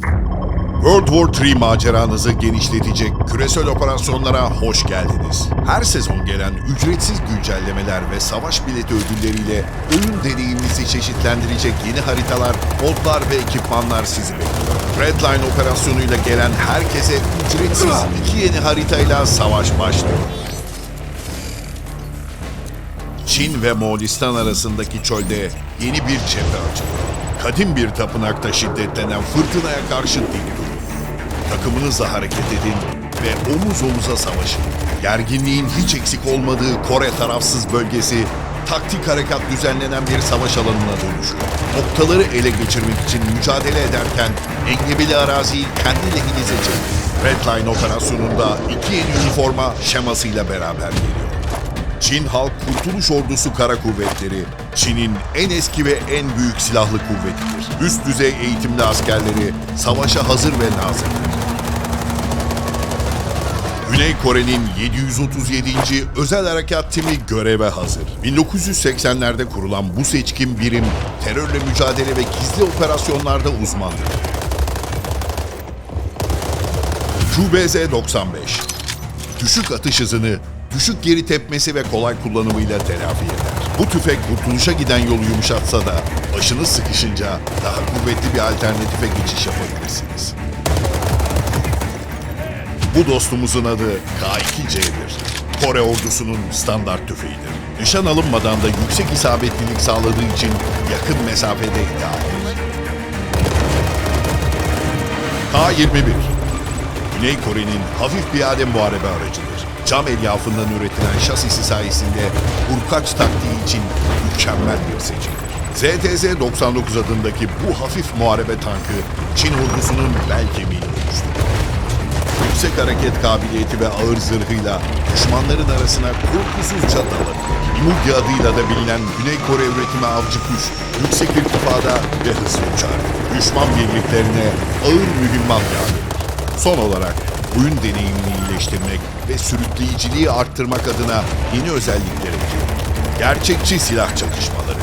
World War III maceranızı genişletecek küresel operasyonlara hoş geldiniz. Her sezon gelen ücretsiz güncellemeler ve savaş bileti ödülleriyle oyun deneyiminizi çeşitlendirecek yeni haritalar, modlar ve ekipmanlar sizi bekliyor. Redline operasyonuyla gelen herkese ücretsiz iki yeni haritayla savaş başlıyor. Çin ve Moğolistan arasındaki çölde yeni bir cephe açılıyor. Kadim bir tapınakta şiddetlenen fırtınaya karşı dik durun. Takımınızla hareket edin ve omuz omuza savaşın. Gerginliğin hiç eksik olmadığı Kore tarafsız bölgesi taktik harekat düzenlenen bir savaş alanına dönüşüyor. Noktaları ele geçirmek için mücadele ederken engebeli araziyi kendi lehinize çekin. Redline operasyonunda iki yeni üniforma şemasıyla beraber geliyor. Çin Halk Kurtuluş Ordusu Kara Kuvvetleri, Çin'in en eski ve en büyük silahlı kuvvetidir. Üst düzey eğitimli askerleri savaşa hazır ve nazırdır. Güney Kore'nin 737. Özel Harekat Timi göreve hazır. 1980'lerde kurulan bu seçkin birim terörle mücadele ve gizli operasyonlarda uzmandır. QBZ-95 Düşük atış hızını, düşük geri tepmesi ve kolay kullanımıyla telafi eder. Bu tüfek kurtuluşa giden yolu yumuşatsa da başınız sıkışınca daha kuvvetli bir alternatife geçiş yapabilirsiniz. Bu dostumuzun adı K2C'dir. Kore ordusunun standart tüfeğidir. Nişan alınmadan da yüksek isabetlilik sağladığı için yakın mesafede idealdir. K-21 Güney Kore'nin hafif piyade muharebe aracıdır. Cam elyafından üretilen şasisi sayesinde vurkaç taktiği için mükemmel bir seçimdir. ZTZ-99 adındaki bu hafif muharebe tankı Çin ordusunun bel kemiğini oluşturur. Yüksek hareket kabiliyeti ve ağır zırhıyla düşmanların arasına korkusuzca dalabilir. Mugi adıyla da bilinen Güney Kore üretimi avcı kuş, yüksek irtifada ve hızlı uçar. Düşman birliklerine ağır mühimmat yağdırır. Son olarak oyun deneyimini iyileştirmek ve sürükleyiciliği arttırmak adına yeni özellikler ekliyor. Gerçekçi silah çatışmaları.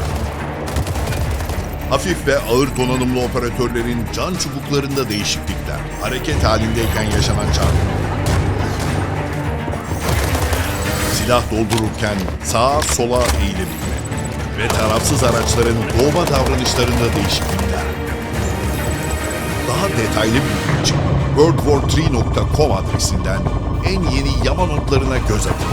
Hafif ve ağır donanımlı operatörlerin can çubuklarında değişiklikler. Hareket halindeyken yaşanan çarpmalar. Silah doldururken sağa sola eğilebilme. Ve tarafsız araçların doğma davranışlarında değişiklikler. Daha detaylı bilgi için worldwar3.com adresinden en yeni yama notlarına göz atın.